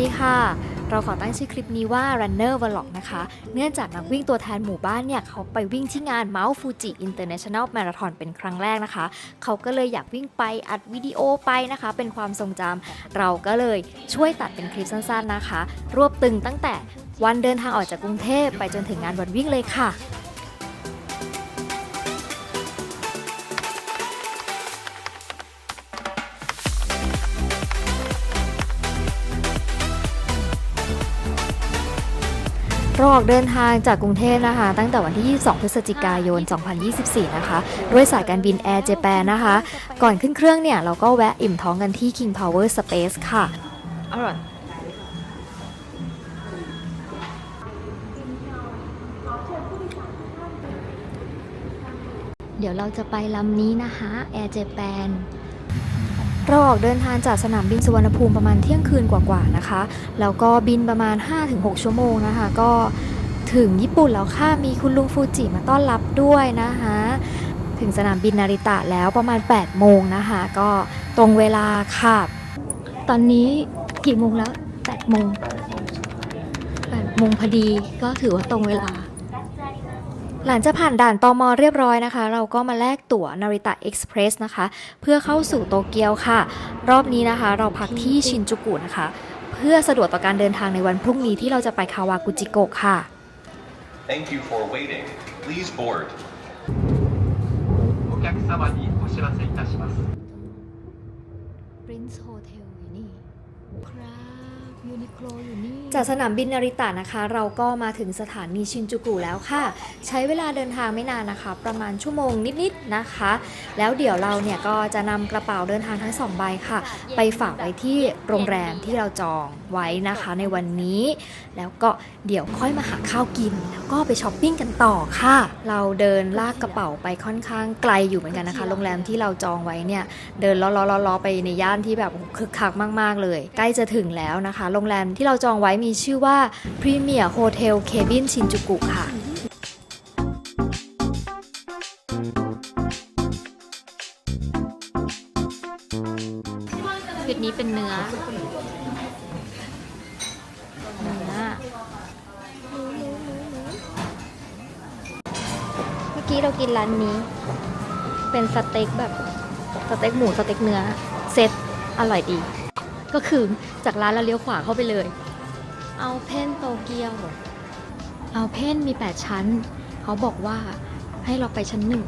ดีค่ะ เราขอตั้งชื่อคลิปนี้ว่า Runner Vlog นะคะ เนื่องจากนักวิ่งตัวแทนหมู่บ้านเนี่ย เขาไปวิ่งที่งาน Mount Fuji International Marathon เป็นครั้งแรกนะคะ เขาก็เลยอยากวิ่งไปอัดวิดีโอไปนะคะ เป็นความทรงจำเราก็เลยช่วยตัดเป็นคลิปสั้นๆนะคะ รวบตึงตั้งแต่วันเดินทางออกจากกรุงเทพไปจนถึงงานวันวิ่งเลยค่ะ เราออกเดินทางจากกรุงเทพนะคะ ตั้งแต่วันที่ 22 พฤศจิกายน 2024 นะคะ ด้วยสายการบิน Air Japan นะคะ ก่อนขึ้นเครื่องเนี่ย เราก็แวะอิ่มท้องกันที่ King Power Space ค่ะ อร่อยเดี๋ยวเราจะไปลำนี้นะคะ Air Japan เเราออกเดินทางจากสนามบินสุวรรณภูมิประมาณเที่ยงคืนกว่าๆนะคะ แล้วก็บินประมาณ 5-6 ชั่วโมงนะคะ ก็ถึงญี่ปุ่นแล้วค่ะ มีคุณลุงฟูจิมาต้อนรับด้วยนะคะ ถึงสนามบินนาริตะแล้วประมาณ 8 โมงนะคะ ก็ตรงเวลาค่ะ ตอนนี้กี่โมงแล้ว 8 โมง 8 โมงพอดีก็ถือว่าตรงเวลา หลังจากผ่านด่านตอมอเรียบร้อยนะคะ เราก็มาแลกตั๋วนาริตะเอ็กซ์เพรสนะคะ เพื่อเข้าสู่โตเกียวค่ะ รอบนี้นะคะ เราพักที่ชินจูกุนะคะ เพื่อสะดวกต่อการเดินทางในวันพรุ่งนี้ที่เราจะไปคาวากุจิโกะค่ะ Thank you for waiting. Please board. お客様にお知らせいたします ยูนิโคลอยู่นี่จากสนามบินนาริตะนะคะ เราก็มาถึงสถานีชินจูกุแล้วค่ะ ใช้เวลาเดินทางไม่นานนะคะ ประมาณชั่วโมงนิดๆนะคะ แล้วเดี๋ยวเราเนี่ยก็จะนำกระเป๋าเดินทางทั้งสองใบค่ะ ไปฝากไว้ที่โรงแรมที่เราจองไว้นะคะในวันนี้ แล้วก็เดี๋ยวค่อยมาหาข้าวกิน แล้วก็ไปช้อปปิ้งกันต่อค่ะ เราเดินลากกระเป๋าไปค่อนข้างไกลอยู่เหมือนกันนะคะ โรงแรมที่เราจองไว้เนี่ยเดินล้อๆๆไปในย่านที่แบบคึกคักมาก ๆ เลย ใกล้จะถึงแล้วนะคะโรงแรมที่เราจองไว้มีชื่อว่า Premier Hotel Cabin Shinjuku ค่ะจุดนี้เป็นเนื้อเนื้อเมื่อกี้เรากินร้านนี้ เป็นสเต็กแบบ สเต็กหมูสเต็กเนื้อ เซตอร่อยดี ก็คือจากร้านเราเลี้ยวขวาเข้าไปเลย เอาเพนโตเกียว เอาเพนมี 8 ชั้น เขาบอกว่าให้เราไปชั้นหนึ่ง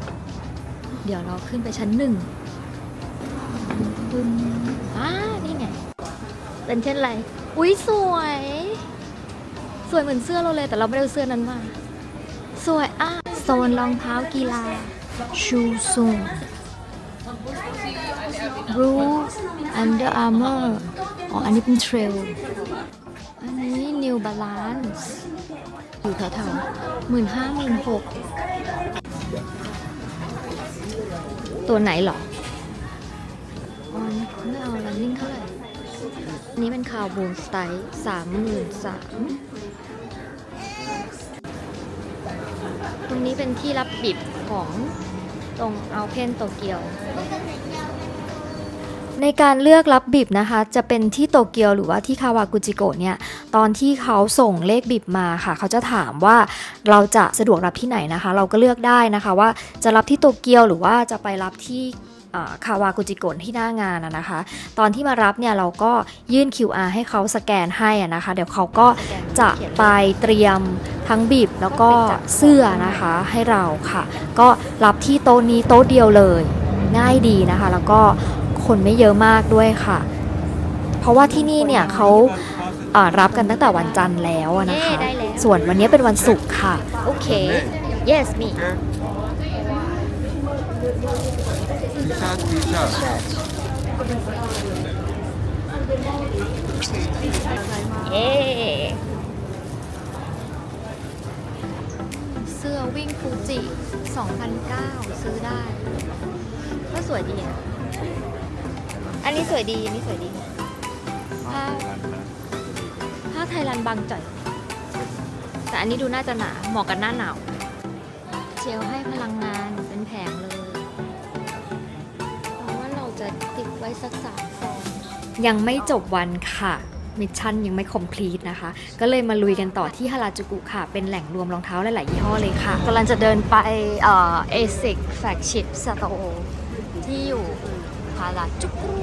เดี๋ยวเราขึ้นไปชั้นหนึ่งปึ้มอ่านี่ไง เป็นเช่นไร อุ๊ยสวย สวยเหมือนเสื้อเราเลย แต่เราไม่ได้เอาเสื้อนั้นมา สวยอะโซนรองเท้ากีฬา ชูซูงรูอันเด อ๋ออันนี้เป็นเทรล อันนี้ New Balance อยู่แถวๆหมื่นห้าหมื่นหกตัวไหนหรออ๋อไม่เอา running เท่าไหร่อันนี้เป็นคาวบูนสไตล์สามหมื่นสามตรงนี้เป็นที่รับบิบของตรงเอาเพนโตเกียว ในการเลือกรับบิบนะคะ จะเป็นที่โตเกียวหรือว่าที่คาวากุจิโกะเนี่ยตอนที่เขาส่งเลขบิบมาค่ะ เขาจะถามว่าเราจะสะดวกรับที่ไหนนะคะ เราก็เลือกได้นะคะว่าจะรับที่โตเกียวหรือว่าจะไปรับที่คาวากุจิโกะที่หน้างานนะคะ ตอนที่มารับเนี่ยเราก็ยื่น QR ให้เขาสแกนให้นะคะ เดี๋ยวเขาก็จะไปเตรียมทั้งบิบแล้วก็เสื้อนะคะให้เราค่ะ ก็รับที่โต๊ะนี้โต๊ะเดียวเลย ง่ายดีนะคะ แล้วก็ คนไม่เยอะมากด้วยค่ะ เพราะว่าที่นี่เนี่ยเขาารับกันตั้งแต่วันจันทร์แล้วนะคะส่วนวันนี้เป็นวันศุกร์ค่ะโอเค Yes, me. Okay. เสื้อวิ่งฟูจิ 2009 ซื้อได้ ก็สวยดีนะ อันนี้สวยดีอันนี้สวยดี ผ้า ผ้าไทยรันบางจ่อยแต่อันนี้ดูน่าจะหนาเหมาะกับหน้าหนาว เจลให้พลังงานเป็นแผงเลยเพราะว่าเราจะติดไว้สักสามซองยังไม่จบวันค่ะ มิชชั่นยังไม่ complete นะคะ ก็เลยมาลุยกันต่อที่ฮาราจูกุค่ะ เป็นแหล่งรวมรองเท้าหลาย ๆ ยี่ห้อเลยค่ะกำลังจะเดินไปเอ่อ ASIC Flagship Store ที่อยู่ ฮาราจูกุ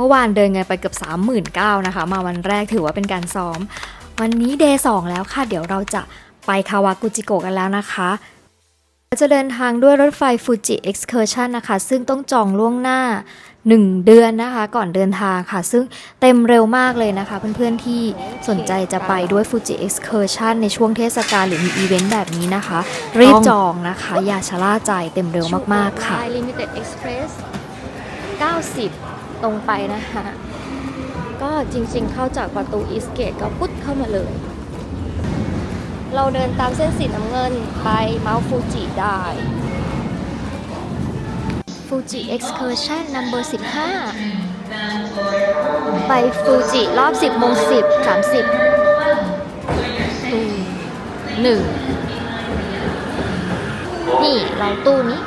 เมื่อวานเดินเงินไปเกือบ 39,000นะคะ มาวันแรกถือว่าเป็นการซ้อม วันนี้เดย์2แล้วค่ะ เดี๋ยวเราจะไปคาวากุจิโกะกันแล้วนะคะเราจะเดินทางด้วยรถไฟฟูจิ Excursion นนะคะ ซึ่งต้องจองล่วงหน้า 1 เดือนนะคะ ก่อนเดินทางค่ะ ซึ่งเต็มเร็วมากเลยนะคะ เพื่อนๆที่สนใจจะไปด้วย Fuji Excursion ในช่วงเทศกาลหรือมีอีเวนต์แบบนี้นะคะ รีบจองนะคะ อย่าชะล่าใจเต็มเร็วมากๆค่ะ Limited Express 90 ตรงไปนะคะ ก็จริงๆ เข้าจากประตูอีสเกตก็ปุ๊ดเข้ามาเลย เราเดินตามเส้นสีน้ำเงินไปเมาฟูจิได้ฟูจิ Excursion number 15ไปฟูจิรอบ10โมง10 30ตู้หนึ่งนี่ เราตู้นี้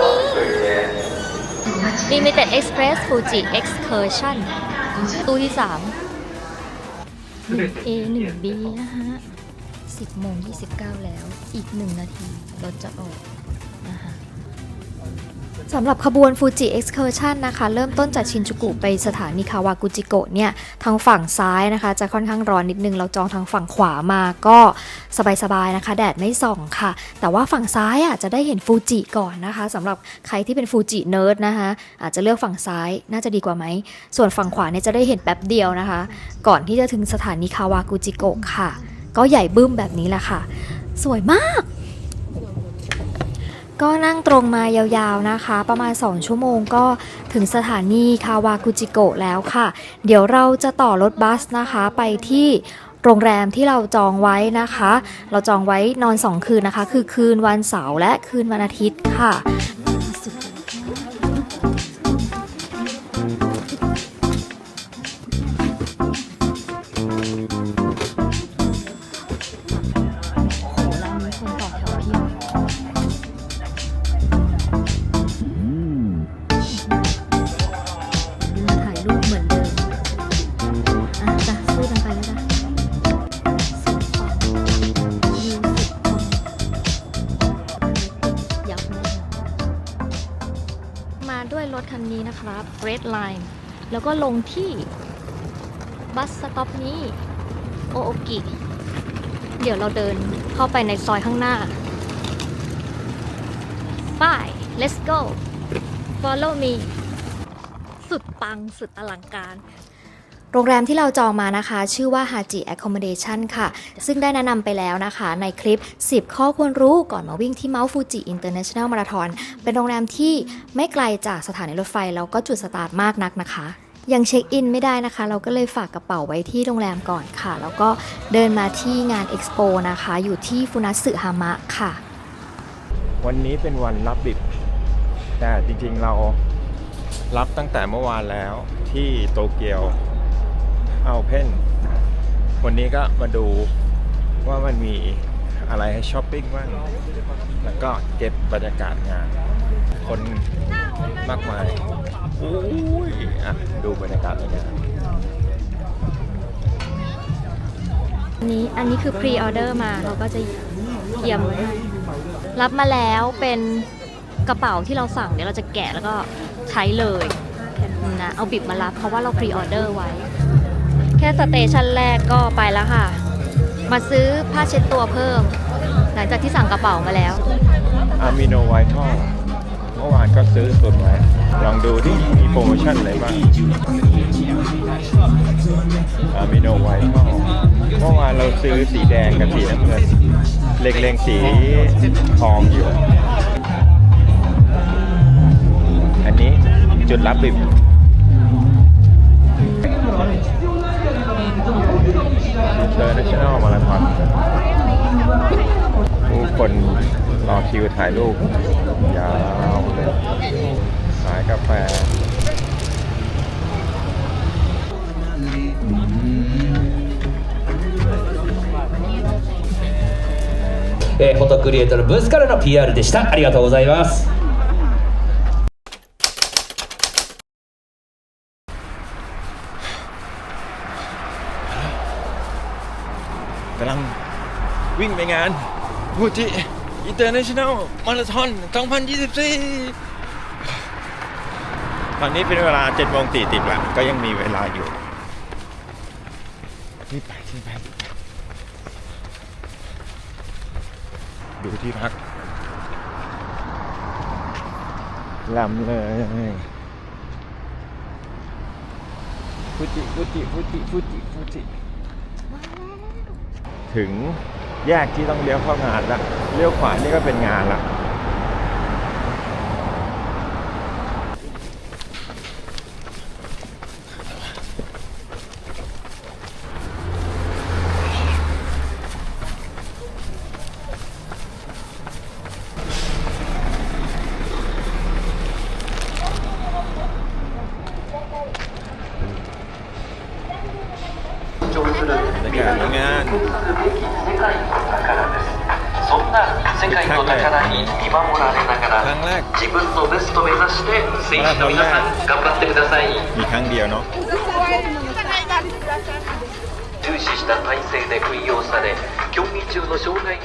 ตู้นี้ Limited Express Fuji Excursion ตู้ที่3 A 1 B นะฮะ 10โมง29 แล้ว อีก 1 นาที รถจะออกนะคะ สำหรับขบวน Fuji Excursion นะคะเริ่มต้นจากชินจูกุไปสถานีคาวากุจิโกะเนี่ยทางฝั่งซ้ายนะคะ จะค่อนข้างร้อนนิดนึง เราจองทางฝั่งขวามาก็สบายๆนะคะ แดดไม่ส่องค่ะ แต่ว่าฝั่งซ้ายอะจะได้เห็นฟูจิก่อนนะคะสำหรับใครที่เป็นฟูจิเนิร์ดนะคะอาจจะเลือกฝั่งซ้ายน่าจะดีกว่าไหม ส่วนฝั่งขวาเนี่ยจะได้เห็นแป๊บเดียวนะคะ ก่อนที่จะถึงสถานีคาวากุจิโกะค่ะ ก็ใหญ่บึ้มแบบนี้แหละค่ะ สวยมาก ก็นั่งตรงมายาวๆนะคะ ประมาณ 2 ชั่วโมงก็ถึงสถานีคาวากุจิโกะแล้วค่ะ เดี๋ยวเราจะต่อรถบัสนะคะไปที่โรงแรมที่เราจองไว้นะคะ เราจองไว้นอน 2 คืนนะคะ คือคืนวันเสาร์และคืนวันอาทิตย์ค่ะ แล้วก็ลงที่บัสสต็อปนี้โอโอกิ เดี๋ยวเราเดินเข้าไปในซอยข้างหน้าไป let's go follow me สุดปังสุดอลังการโรงแรมที่เราจองมานะคะ ชื่อว่า Haji Accommodation ค่ะ ซึ่งได้แนะนำไปแล้วนะคะ ในคลิป 10 ข้อควรรู้ก่อนมาวิ่งที่ Mount Fuji International Marathon เป็นโรงแรมที่ไม่ไกลจากสถานีรถไฟ แล้วก็จุดสตาร์ทมากนักนะคะ ยังเช็คอินไม่ได้นะคะ เราก็เลยฝากกระเป๋าไว้ที่โรงแรมก่อนค่ะ แล้วก็เดินมาที่งาน Expo นะคะ อยู่ที่ฟุนัสึฮามะค่ะ วันนี้เป็นวันรับบิบแต่จริงๆเรารับตั้งแต่เมื่อวานแล้วที่โตเกียวเอาเพนวันนี้ก็มาดูว่ามันมีอะไรให้ช้อปปิ้งบ้าง แล้วก็เก็บบรรยากาศงาน คน มากมายอุ้ยอะดูบรรยากาศงานอันนี้อันนี้คือพรีออเดอร์มาเราก็จะเยี่ยมรับมาแล้วเป็นกระเป๋าที่เราสั่งเดี๋ยวเราจะแกะแล้วก็ใช้เลยนะเอาบิบมารับเพราะว่าเราพรีออเดอร์ไว้ แค่สเตชันแรกก็ไปแล้วค่ะ มาซื้อผ้าเช็ดตัวเพิ่ม หลังจากที่สั่งกระเป๋ามาแล้วอะมิโนไวท์ทอลเมื่อวานก็ซื้อตุนไว้ ลองดูดิมีโปรโมชั่นอะไรบ้างอะมิโนไวท์เมื่อวานเราซื้อสีแดงกับสีน้ำเงินเล็งๆสีทองอยู่ อันนี้จุดรับบิบ International Marathon คนรอคิวถ่ายรูปยาว เลยขายกาแฟ えーフォトクリエイトのブースからの PR でした。ありがとうございます。 กำลังวิ่งไปงานมูจิ อินเตอร์เนชั่นแนลมาราธอน2024 ตอนนี้เป็นเวลา7โมงตีติบแล้วก็ยังมีเวลาอยู่รีบไปรีบไปรีบไปดูที่พักลำเลยฟูจิฟูจิฟูจิฟูจิฟูจิถึง แยกที่ต้องเลี้ยวเข้างานละเลี้ยวขวานี่ก็เป็นงานละ 界の宝に見守られなが ครั้ ら งแรก 自分のベストを目指して選手の皆さん頑張ってください มีครั้งเดียวเนาะ 重視した体制で運用され競技中の障害に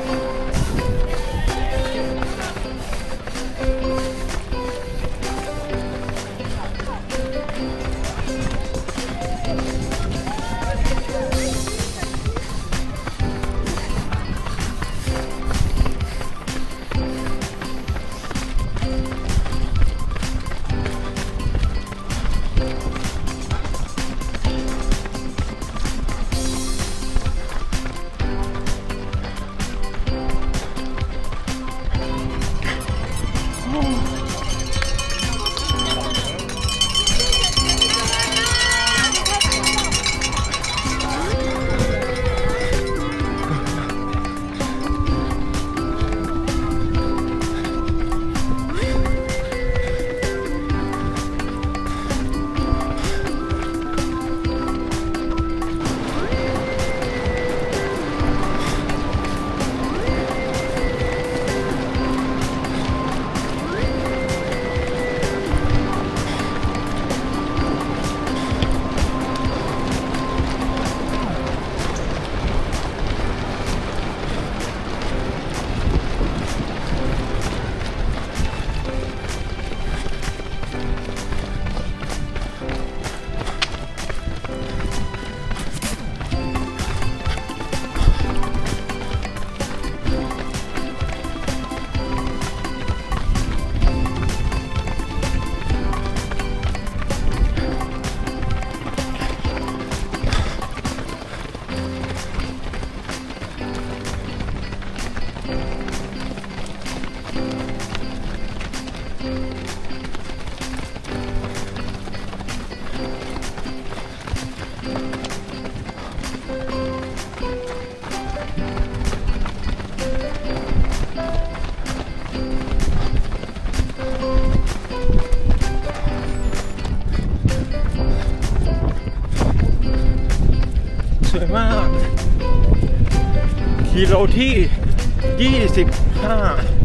ส วยมาก กิโลที่ 25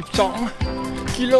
12 กิโล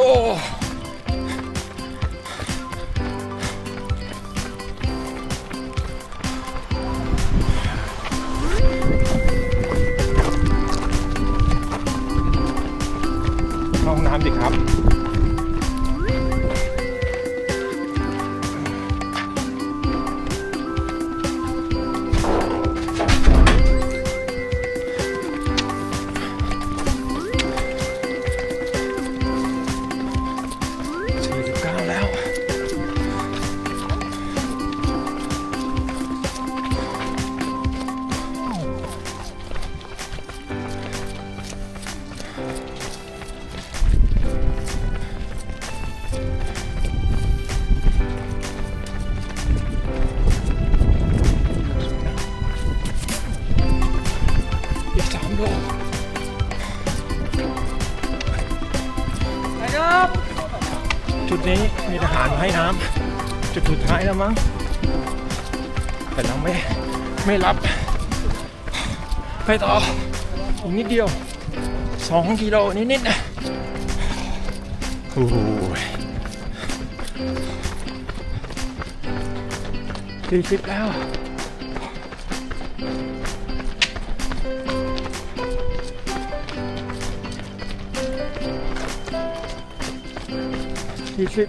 ทหารให้น้ำจุดสุดท้ายแล้วมั้งแต่เราไม่ไม่รับ ไปต่ออีกนิดเดียวสองกิโลนิดๆโอ้โหสี่สิบแล้วยี่สิบ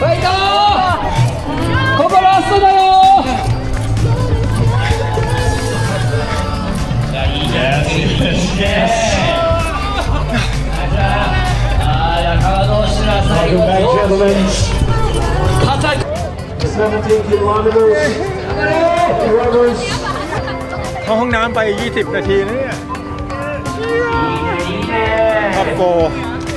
ファイトここラストだよいやいいねいいねああ仲間同士が最後肩 เข้าห้องน้ำไป 20 นาทีนะเนี่ยท็อปโฟ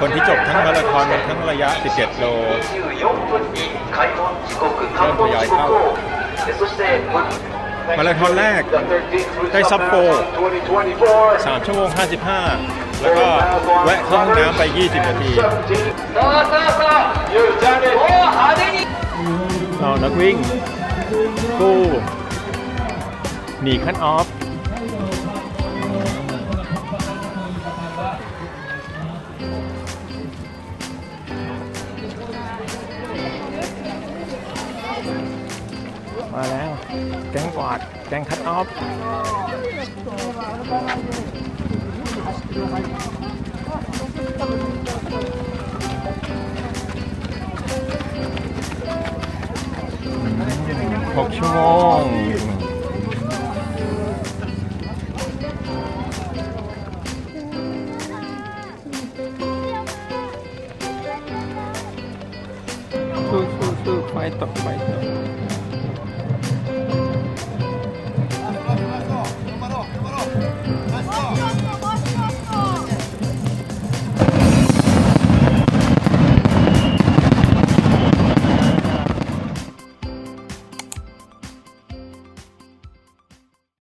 คนที่จบทั้งมาราธอนทั้งระยะ 17 โลเริ่มทยอยเข้ามาราธอนแรกได้ซับโป3ชั่วโมง 55 แล้วก็แวะเข้าห้องน้ำไป 20 นาทีเรานักวิ่งกู้หนีขั้นออฟ แกงกวาดแกงคัดออฟหกชั่วโมง